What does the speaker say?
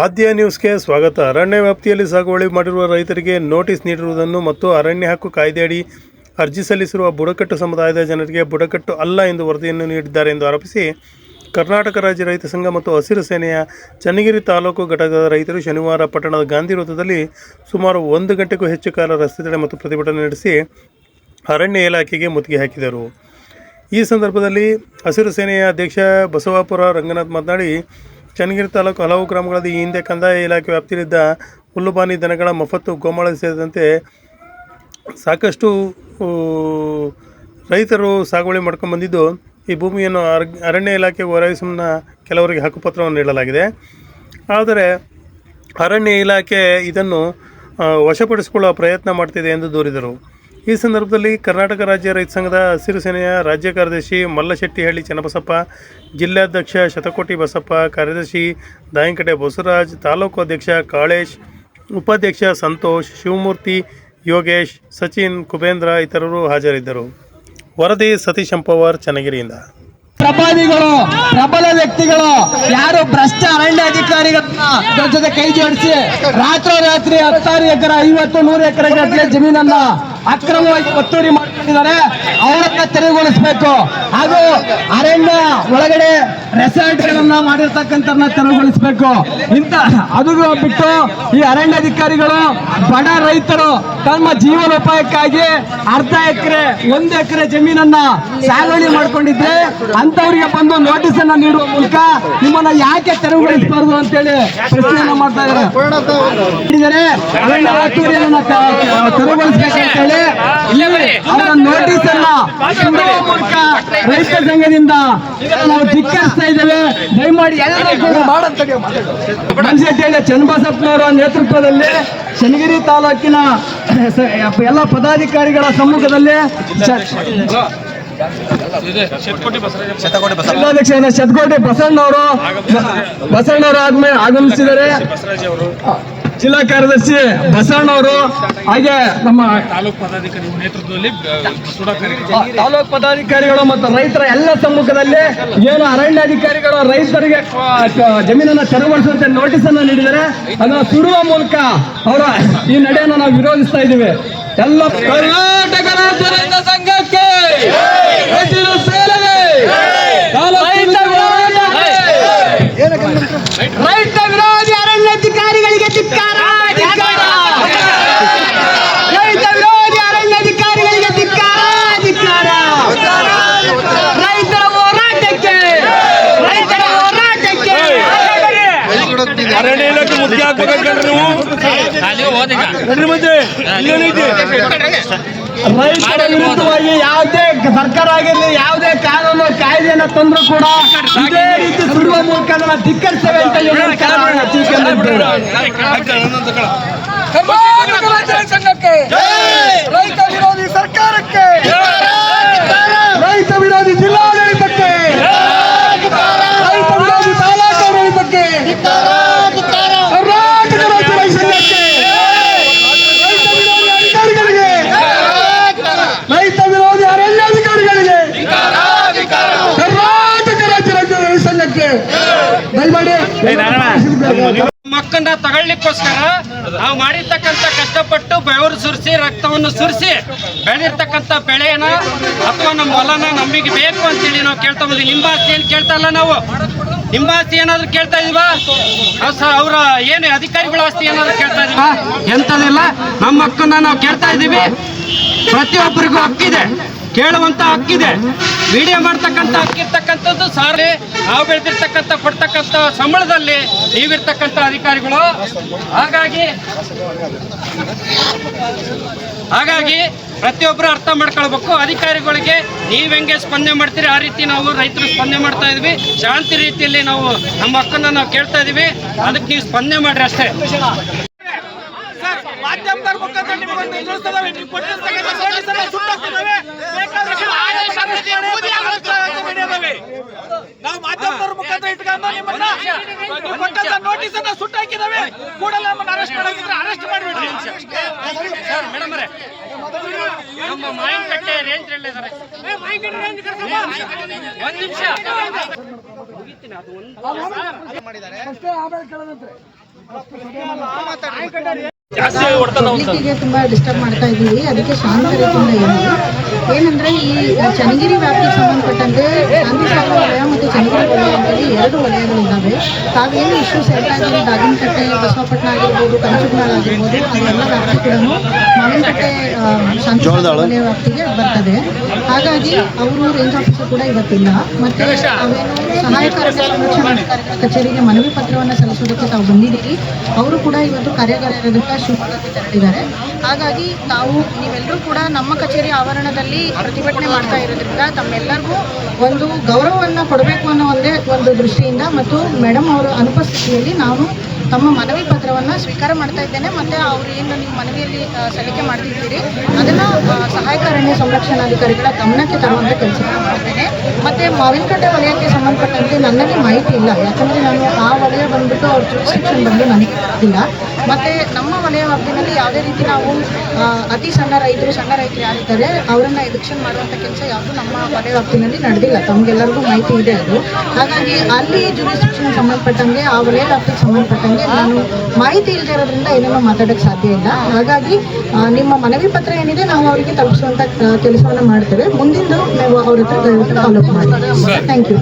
ಆದ್ಯ ನ್ಯೂಸ್ಗೆ ಸ್ವಾಗತ. ಅರಣ್ಯ ವ್ಯಾಪ್ತಿಯಲ್ಲಿ ಸಾಗುವಳಿ ಮಾಡಿರುವ ರೈತರಿಗೆ ನೋಟಿಸ್ ನೀಡಿರುವುದನ್ನು ಮತ್ತು ಅರಣ್ಯ ಹಕ್ಕು ಕಾಯ್ದೆಯಡಿ ಅರ್ಜಿ ಸಲ್ಲಿಸಿರುವ ಬುಡಕಟ್ಟು ಸಮುದಾಯದ ಜನರಿಗೆ ಬುಡಕಟ್ಟು ಅಲ್ಲ ಎಂದು ವರದಿಯನ್ನು ನೀಡಿದ್ದಾರೆ ಎಂದು ಆರೋಪಿಸಿ ಕರ್ನಾಟಕ ರಾಜ್ಯ ರೈತ ಸಂಘ ಮತ್ತು ಹಸಿರು ಸೇನೆಯ ಚನ್ನಗಿರಿ ತಾಲೂಕು ಘಟಕದ ರೈತರು ಶನಿವಾರ ಪಟ್ಟಣದ ಗಾಂಧಿ ವೃತ್ತದಲ್ಲಿ ಸುಮಾರು ಒಂದು ಗಂಟೆಗೂ ಹೆಚ್ಚು ಕಾಲ ರಸ್ತೆ ತಡೆ ಮತ್ತು ಪ್ರತಿಭಟನೆ ನಡೆಸಿ ಅರಣ್ಯ ಇಲಾಖೆಗೆ ಮುತ್ತಿಗೆ ಹಾಕಿದರು. ಈ ಸಂದರ್ಭದಲ್ಲಿ ಹಸಿರು ಸೇನೆಯ ಅಧ್ಯಕ್ಷ ಬಸವಾಪುರ ರಂಗನಾಥ್ ಮಾತನಾಡಿ ಚನ್ನಗಿರಿ ತಾಲೂಕು ಹಲವು ಗ್ರಾಮಗಳಲ್ಲಿ ಈ ಹಿಂದೆ ಕಂದಾಯ ಇಲಾಖೆ ವ್ಯಾಪ್ತಿಯಲ್ಲಿದ್ದ ಹುಲ್ಲುಬಾನಿ ದನಗಳ ಮಫತ್ತು, ಗೋಮಾಳ ಸೇರಿದಂತೆ ಸಾಕಷ್ಟು ರೈತರು ಸಾಗುವಳಿ ಮಾಡ್ಕೊಂಡು ಬಂದಿದ್ದು. ಈ ಭೂಮಿಯನ್ನು ಅರ್- ಅರಣ್ಯ ಇಲಾಖೆ ಒದಗಿಸುವ ಕೆಲವರಿಗೆ ಹಕ್ಕುಪತ್ರವನ್ನು ನೀಡಲಾಗಿದೆ. ಆದರೆ ಅರಣ್ಯ ಇಲಾಖೆ ಇದನ್ನು ವಶಪಡಿಸಿಕೊಳ್ಳುವ ಪ್ರಯತ್ನ ಮಾಡ್ತಿದೆ ಎಂದು ದೂರಿದರು. ಈ ಸಂದರ್ಭದಲ್ಲಿ ಕರ್ನಾಟಕ ರಾಜ್ಯ ರೈತ ಸಂಘದ ಹಸಿರು ಸೇನೆಯ ರಾಜ್ಯ ಕಾರ್ಯದರ್ಶಿ ಮಲ್ಲಶೆಟ್ಟಿಹಳ್ಳಿ ಚನ್ನಬಸಪ್ಪ, ಜಿಲ್ಲಾಧ್ಯಕ್ಷ ಶತಕೋಟಿ ಬಸಪ್ಪ, ಕಾರ್ಯದರ್ಶಿ ದಾಯಂಕಟೆ ಬಸವರಾಜ್, ತಾಲೂಕು ಅಧ್ಯಕ್ಷ ಕಾಳೇಶ್, ಉಪಾಧ್ಯಕ್ಷ ಸಂತೋಷ್, ಶಿವಮೂರ್ತಿ ಯೋಗೇಶ್, ಸಚಿನ್ ಕುಬೇಂದ್ರ ಇತರರು ಹಾಜರಿದ್ದರು. ವರದಿ ಸತೀಶ್ ಅಂಪವಾರ್ ಚನ್ನಗಿರಿಯಿಂದ. ಪ್ರಭಾವಿಗಳು ಪ್ರಬಲ ವ್ಯಕ್ತಿಗಳು, ಯಾರು ಭ್ರಷ್ಟ ಅರಣ್ಯ ಅಧಿಕಾರಿಗಳನ್ನ ಇದ್ರ ಜೊತೆ ಕೈ ಜೋಡಿಸಿ ರಾತ್ರೋರಾತ್ರಿ ಹತ್ತಾರು ಎಕರೆ, ಐವತ್ತು ನೂರು ಎಕರೆ ಜಮೀನನ್ನ ಅಕ್ರಮವಾಗಿ ಒತ್ತುವರಿ ಮಾಡ್ಕೊಂಡಿದ್ದಾರೆ. ಅವರನ್ನ ತೆರವುಗೊಳಿಸಬೇಕು. ಹಾಗೂ ಅರಣ್ಯ ಒಳಗಡೆ ರೆಸಾರ್ಟ್ ಗಳನ್ನ ಮಾಡಿರ್ತಕ್ಕಂಥ ತೆರವುಗೊಳಿಸಬೇಕು. ಇಂತ ಅದು ಬಿಟ್ಟು ಈ ಅರಣ್ಯ ಅಧಿಕಾರಿಗಳು ಬಡ ರೈತರು ತಮ್ಮ ಜೀವನೋಪಾಯಕ್ಕಾಗಿ ಅರ್ಧ ಎಕರೆ ಒಂದು ಎಕರೆ ಜಮೀನನ್ನ ಸಾಗುವಳಿ ಮಾಡ್ಕೊಂಡಿದ್ರೆ ಅಂತವರಿಗೆ ಬಂದು ನೋಟಿಸ್ ಅನ್ನ ನೀಡುವ ಮೂಲಕ ನಿಮ್ಮನ್ನ ಯಾಕೆ ತೆರವುಗೊಳಿಸಬಾರದು ಅಂತೇಳಿ ಪ್ರಶ್ನೆಯನ್ನ ಮಾಡ್ತಾ ಇದ್ದಾರೆ. ತೆರವುಗೊಳಿಸಬೇಕು ಅರಣ್ಯ ಒತ್ತುವರಿಯನ್ನ ತೆರವುಗೊಳಿಸಬೇಕಂತೇಳಿ ನೋಟಿಸ್ ನೀಡುವ ಮೂಲಕ ರೈತ ಸಂಘದಿಂದ ನಾವು ಧಿಕ್ಕರಿಸ್ತಾ ಇದ್ದೇವೆ. ದಯಮಾಡಿ ಮನ್ಸೆಟ್ಟಿಯ ಚನ್ನಬಸಪ್ಪನವರ ನೇತೃತ್ವದಲ್ಲಿ ಶನಗಿರಿ ತಾಲೂಕಿನ ಎಲ್ಲ ಪದಾಧಿಕಾರಿಗಳ ಸಮ್ಮುಖದಲ್ಲಿ ಶತಕೋಟಿ ಬಸಣ್ಣವರು ಬಸಣ್ಣವರು ಆದ್ಮೇಲೆ ಆಗಮಿಸಿದ್ದಾರೆ. ಜಿಲ್ಲಾ ಕಾರ್ಯದರ್ಶಿ ಬಸವಣ್ಣ ಅವರು ಹಾಗೆ ನಮ್ಮ ತಾಲೂಕು ಪದಾಧಿಕಾರಿ ನೇತೃತ್ವದಲ್ಲಿ ತಾಲೂಕು ಪದಾಧಿಕಾರಿಗಳು ಮತ್ತು ರೈತರ ಎಲ್ಲ ಸಮ್ಮುಖದಲ್ಲಿ ಏನು ಅರಣ್ಯ ಅಧಿಕಾರಿಗಳು ರೈತರಿಗೆ ಜಮೀನನ್ನ ತೆರವುಗೊಳಿಸುವಂತೆ ನೋಟಿಸ್ ಅನ್ನು ನೀಡಿದರೆ ಅದನ್ನು ಸುಡುವ ಮೂಲಕ ಅವರ ಈ ನಡೆಯನ್ನು ನಾವು ವಿರೋಧಿಸ್ತಾ ಇದ್ದೀವಿ. ಎಲ್ಲ ಕರ್ನಾಟಕ ರಾಜ್ಯ ಮುಖ್ಯ ನೀವು? ರೈತರ ವಿರುದ್ಧವಾಗಿ ಯಾವುದೇ ಸರ್ಕಾರ ಆಗಿರಲಿ ಯಾವುದೇ ಕಾನೂನು ಕಾಯ್ದೆಯನ್ನ ತಂದ್ರು ಕೂಡ ಇದೇ ರೀತಿ ಸುಡುವ ಮೂಲಕ ಧಿಕ್ಕರಿಸ್ತೇವೆ ಅಂತ ಹೇಳಿ ಕರ್ನಾಟಕ ರಾಜ್ಯ ರೈತ ಸಂಘಕ್ಕೆ ರೈತ ವಿರೋಧಿ ಸರ್ಕಾರಕ್ಕೆ ರೈತ ವಿರೋಧಿ ಜಿಲ್ಲಾಡಳಿತಕ್ಕೆ ರೈತ ವಿರೋಧಿ ತಾಲೂಕಾಡಳಿತಕ್ಕೆ ಕರ್ನಾಟಕ ರಾಜ್ಯ ರೈತ ಸಂಘಕ್ಕೆ ರೈತ ವಿರೋಧಿ ಅಧಿಕಾರಿಗಳಿಗೆ ರೈತ ವಿರೋಧಿ ಅರಣ್ಯಾಧಿಕಾರಿಗಳಿಗೆ ಕರ್ನಾಟಕ ರಾಜ್ಯ ರೈತ ರೈತ ಸಂಘಕ್ಕೆ ಮಕ್ಕನ್ನ ತಗೊಳ್ಳಿಕ್ಕೋಸ್ಕರ ನಾವು ಮಾಡಿರ್ತಕ್ಕಂಥ ಕಷ್ಟಪಟ್ಟು ಬೆವರು ಸುರಿಸಿ, ರಕ್ತವನ್ನು ಸುರಿಸಿ, ಬೆಳೆದಿರ್ತಕ್ಕಂಥ ಬೆಳೆಯನ್ನ ಅಥವಾ ನಮ್ಮ ಹೊಲನ ನಮಗೆ ಬೇಕು ಅಂತೇಳಿ ನಾವು ಕೇಳ್ತಾ ಬಂದ್ವಿ. ನಿಂಬಾಸ್ತಿ ಏನು ಕೇಳ್ತಾ ಇಲ್ಲ ನಾವು? ನಿಮ್ಮ ಆಸ್ತಿ ಏನಾದ್ರು ಕೇಳ್ತಾ ಇದೀವಾ? ಅವರ ಏನು ಅಧಿಕಾರಿಗಳ ಆಸ್ತಿ ಏನಾದ್ರು ಕೇಳ್ತಾ ಇದೀವಾ? ಎಂತದಿಲ್ಲ ನಮ್ಮ ಹಕ್ಕನ್ನ ನಾವು ಕೇಳ್ತಾ ಇದೀವಿ. ಪ್ರತಿಯೊಬ್ಬರಿಗೂ ಹಕ್ಕಿದೆ. ಕೇಳುವಂತ ಹಕ್ಕಿದೆ. ವಿಡಿಯೋ ಮಾಡ್ತಕ್ಕಂಥ ಹಕ್ಕಿರ್ತಕ್ಕಂಥದ್ದು ಸಾರಿ ನಾವು ಬೆಳೆದಿರ್ತಕ್ಕಂಥ, ಕೊಡ್ತಕ್ಕಂಥ ಸಂಬಳದಲ್ಲಿ ನೀವಿರ್ತಕ್ಕಂಥ ಅಧಿಕಾರಿಗಳು. ಹಾಗಾಗಿ ಹಾಗಾಗಿ ಪ್ರತಿಯೊಬ್ಬರು ಅರ್ಥ ಮಾಡ್ಕೊಳ್ಬೇಕು. ಅಧಿಕಾರಿಗಳಿಗೆ ನೀವ್ ಹೆಂಗೆ ಸ್ಪಂದನೆ ಮಾಡ್ತೀರಿ, ಆ ರೀತಿ ನಾವು ರೈತರು ಸ್ಪಂದನೆ ಮಾಡ್ತಾ ಇದ್ವಿ. ಶಾಂತಿ ರೀತಿಯಲ್ಲಿ ನಾವು ನಮ್ಮ ಹಕ್ಕನ್ನ ನಾವು ಕೇಳ್ತಾ ಇದೀವಿ. ಅದಕ್ಕೆ ನೀವು ಸ್ಪಂದನೆ ಮಾಡ್ರಿ ಅಷ್ಟೇ. ನೀವು ಕೊಟ್ಟಿರ್ತಕ್ಕಂಥ ಮಾಧ್ಯಮದವ್ರ ಮುಖಾಂತರ ಇಟ್ಕೊಂಡು ನಿಮ್ಮನ್ನ ನೀವು ಕೊಟ್ಟಂತ ನೋಟಿಸ್ ಅನ್ನ ಸುಟ್ಟಾಕಿದಾವೆ ಕೂಡಲೇ ನಮ್ಮನ್ನ ಅರೆಸ್ಟ್ ಮಾಡೋದಿದ್ರೆ ಅರೆಸ್ಟ್ ಮಾಡಿಬಿಡ್ರಿ. ಸರ್ ಮೇಡಮ್ ಅವರೇ ನಮ್ಮ ಮಾವಿನಕಟ್ಟೆ ರೇಂಜ್ ಇದ್ದಾರೆ ಒಂದ್ ನಿಮಿಷ. ಹೇಳ್ತೀನಿ ಅದು ಒಂದು ಪಬ್ಲಿಕ್ಕಿಗೆ ತುಂಬಾ ಡಿಸ್ಟರ್ಬ್ ಮಾಡ್ತಾ ಇದ್ದೀವಿ. ಅದಕ್ಕೆ ಶಾಂತ ರೀತಿಯಿಂದ ಏನಂದ್ರೆ ಈ ಚನ್ನಗಿರಿ ವ್ಯಾಪ್ತಿಗೆ ಸಂಬಂಧಪಟ್ಟಂತೆ ಗಾಂಧಿ ಸಾಗರ ವಲಯ ಮತ್ತು ಚನ್ನಗಿರಿ ವಲಯ ಅಂತೇಳಿ ಎರಡು ವಲಯಗಳಿದ್ದಾವೆ ತಾವೇನು ಇಶ್ಯೂಸ್ ಹೇಳ್ತಾ ಇದ್ದೀವಿ ದಾಗಿನಕಟ್ಟೆ ಬಸವಪಟ್ಟಣ ಆಗಿರ್ಬೋದು ಕಂಚುಕುಮಾರ್ ಆಗಿರ್ಬೋದು ಅದೆಲ್ಲ ವ್ಯಾಪ್ತಿ ಕೂಡ ಮಾವಿನಕಟ್ಟೆ ಸಂಚಾರ ಶಾಂತಿ ವಲಯ ವ್ಯಾಪ್ತಿಗೆ ಬರ್ತದೆ. ಹಾಗಾಗಿ ಅವರು ರೇಂಜ್ ಆಫೀಸರ್ ಕೂಡ ಇವತ್ತಿಲ್ಲ. ಮತ್ತೆ ಅವೇನು ಸಹಾಯಕ ಕಚೇರಿಗೆ ಮನವಿ ಪತ್ರವನ್ನು ಸಲ್ಲಿಸೋದಕ್ಕೆ ತಾವು ಬಂದಿದ್ದೀರಿ. ಅವರು ಕೂಡ ಇವತ್ತು ಕಾರ್ಯಾಗಾರದಿಂದ ಶಿವಮೊಗ್ಗಕ್ಕೆ ತೆರಳಿದ್ದಾರೆ ಹಾಗಾಗಿ ನಾವು ನೀವೆಲ್ಲರೂ ಕೂಡ ನಮ್ಮ ಕಚೇರಿ ಆವರಣದಲ್ಲಿ ಪ್ರತಿಭಟನೆ ಮಾಡ್ತಾ ಇರೋದ್ರಿಂದ ತಮ್ಮೆಲ್ಲರಿಗೂ ಒಂದು ಗೌರವವನ್ನು ಕೊಡಬೇಕು ಅನ್ನೋ ಒಂದೇ ಒಂದು ದೃಷ್ಟಿಯಿಂದ ಮತ್ತು ಮೇಡಮ್ ಅವರ ಅನುಪಸ್ಥಿತಿಯಲ್ಲಿ ನಾನು ತಮ್ಮ ಮನವಿ ಪತ್ರವನ್ನು ಸ್ವೀಕಾರ ಮಾಡ್ತಾ ಇದ್ದೇನೆ. ಮತ್ತು ಅವರು ಏನು ನೀವು ಮನವಿಯಲ್ಲಿ ಸಲ್ಲಿಕೆ ಮಾಡ್ತಿದ್ದೀರಿ, ಅದನ್ನು ಸಹಾಯಕ ಅರಣ್ಯ ಸಂರಕ್ಷಣಾಧಿಕಾರಿಗಳ ಗಮನಕ್ಕೆ ತರುವಂಥ ಕೆಲಸ ಮಾಡ್ತೇನೆ. ಮತ್ತು ಮಾವಿನಕಟ್ಟೆ ವಲಯಕ್ಕೆ ಸಂಬಂಧಪಟ್ಟಂತೆ ನನ್ನಲ್ಲಿ ಮಾಹಿತಿ ಇಲ್ಲ. ಯಾಕಂದರೆ ನಾನು ಆ ವಲಯ ಬಂದುಬಿಟ್ಟು ಅವ್ರ ಶಿಕ್ಷಣ ಬಂದು ನನಗೆ ಗೊತ್ತಿಲ್ಲ. ಮತ್ತೆ ನಮ್ಮ ಮನೆಯ ವ್ಯಾಪ್ತಿನಲ್ಲಿ ಯಾವುದೇ ರೀತಿ ನಾವು ಅತಿ ಸಣ್ಣ ರೈತರು ಸಣ್ಣ ರೈತರು ಯಾರಿದ್ದಾರೆ ಅವರನ್ನ ಎವಿಕ್ಷನ್ ಮಾಡುವಂಥ ಕೆಲಸ ಯಾವುದು ನಮ್ಮ ವಲಯ ವ್ಯಾಪ್ತಿನಲ್ಲಿ ನಡೆದಿಲ್ಲ. ತಮಗೆಲ್ಲರಿಗೂ ಮಾಹಿತಿ ಇದೆ ಅದು. ಹಾಗಾಗಿ ಅಲ್ಲಿ ಜುರಿಸ್ಟ್ರಿಕ್ಷನ್ ಸಂಬಂಧಪಟ್ಟಂಗೆ ಆ ವಲಯ ವ್ಯಾಪ್ತಿಗೆ ಸಂಬಂಧಪಟ್ಟಂಗೆ ನಾನು ಮಾಹಿತಿ ಇಲ್ಲದೆ ಇರೋದ್ರಿಂದ ಏನೇನೋ ಮಾತಾಡೋಕ್ಕೆ ಸಾಧ್ಯ ಇಲ್ಲ. ಹಾಗಾಗಿ ನಿಮ್ಮ ಮನವಿ ಪತ್ರ ಏನಿದೆ ನಾವು ಅವರಿಗೆ ತಲುಪಿಸುವಂಥ ಕೆಲಸವನ್ನು ಮಾಡ್ತೇವೆ. ಮುಂದಿನ ನಾವು ಅವ್ರ ಹತ್ರ ಫಾಲೋ ಮಾಡ್ತೇವೆ ಥ್ಯಾಂಕ್ ಯು